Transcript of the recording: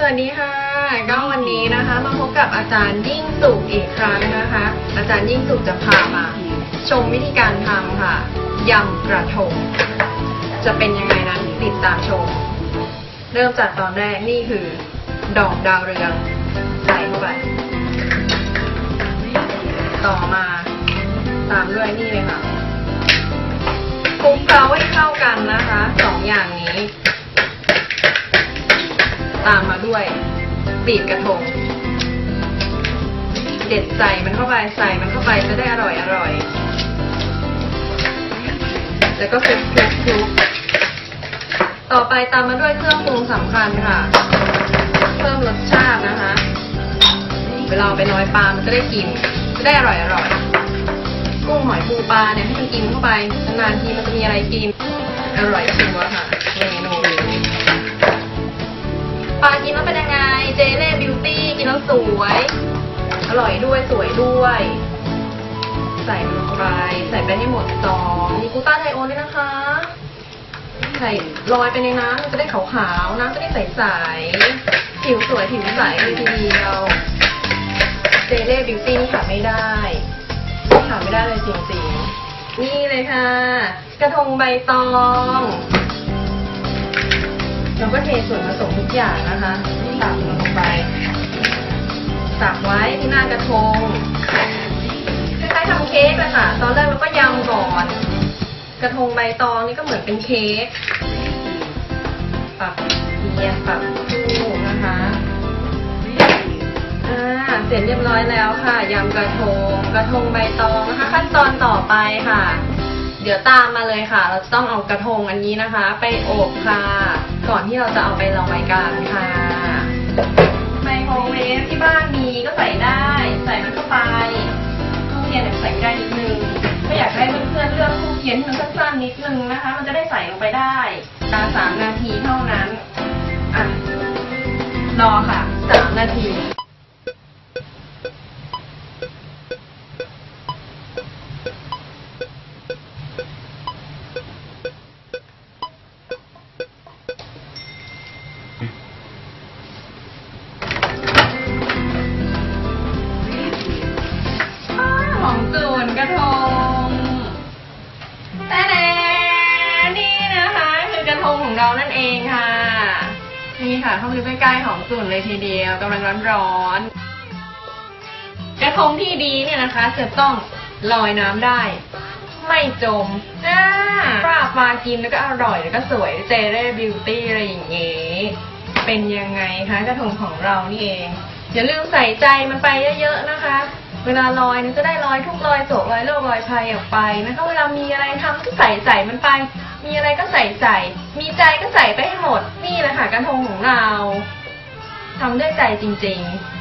สวัสดีค่ะ ก็วันนี้นะคะมาพบกับอาจารย์ยิ่งสุขอีกครั้งนะคะ อาจารย์ยิ่งสุขจะพามา ชมวิธีการทำค่ะยำกระทง จะเป็นยังไงนั้นติดตามชม เริ่มจากตอนแรกนี่คือ ดอกดาวเรืองใส่เข้าไป ต่อมาตามด้วยนี่เลยค่ะคลุกเคล้าให้เข้ากันนะคะสองอย่างนี้ ตามมาด้วยปีกกระทง เด็ดใส่มันเข้าไปใส่มันเข้าไปจะได้อร่อยอร่อย แล้วก็คลุกคลุกคลุกต่อไปตามมาด้วยเครื่องปรุงสำคัญค่ะ เพิ่มรสชาตินะคะ เวลาไปลอยปลา มันจะได้กิน จะได้อร่อยอร่อย กุ้งหอยปูปลาเนี่ยให้มันกินเข้าไป นานๆทีมันจะมีอะไรกิน อร่อยตัวค่ะเมนู เจเล่บิวตี้กินแล้วสวย อร่อยด้วยสวยด้วย ใส่ลงไป ใส่ไปให้หมดซองมีกูต้าไทโอนด้วยนะคะ ใส่ลอยไปในน้ำมันจะได้ขาวๆ น้ำจะได้ใสๆ ผิวสวยผิวใสเลยทีเดียว เจเล่บิวตี้นี่ขาดไม่ได้ขาดไม่ได้เลยจริงๆ นี่เลยค่ะ กระทงใบตอง เราก็เทส่วนผสมทุกอย่างนะคะตักลงไป ตักไว้ที่หน้ากระทงคล้ายๆทำเค้กเลยค่ะ ตอนแรกเราก็ยำก่อน กระทงใบตองนี่ก็เหมือนเป็นเค้กปรับเนียนปรับคู่นะคะอ่าเสร็จเรียบร้อยแล้วค่ะยำกระทงกระทงใบตองนะคะ ขั้นตอนต่อไปค่ะ เดี๋ยวตามมาเลยค่ะ เราจะต้องเอากระทงอันนี้นะคะ ไปอบค่ะ ก่อนที่เราจะเอาไปลอยกันค่ะไมโครเวฟที่บ้านมีก็ใส่ได้ ใส่มันเข้าไปทูบเทียนเนี่ยใส่ไม่ได้นิดนึงถ้าอยากให้เพื่อนๆเลือกทูบเทียนที่มันสั้นๆนิดนึงนะคะ มันจะได้ใส่ลงไปได้ตาสามนาทีเท่านั้นอะรอค่ะสามนาที กระทงของเรานั่นเองค่ะ นี่ค่ะเข้าไปดูใกล้ๆหอมจูนเลยทีเดียวกำลังร้อนๆกระทงที่ดีเนี่ยนะคะจะต้องลอยน้ำได้ ไม่จมอ่าปลาปลากินแล้วก็อร่อยแล้วก็สวยเจเร่บิวตี้อะไรอย่างเงี้ยเป็นยังไงคะกระทงของเรานี่เองอย่าลืมใส่ใจมันไปเยอะๆนะคะ เวลาลอยเนี่ยจะได้ลอยทุกลอยโศกลอยโลกลอยภัยออกไปนะคะเวลามีอะไรทำก็ใส่ใส่มันไป มีอะไรก็ใส่ใส่ มีใจก็ใส่ไปให้หมด นี่แหละค่ะกระทงของเราทำด้วยใจจริง ๆ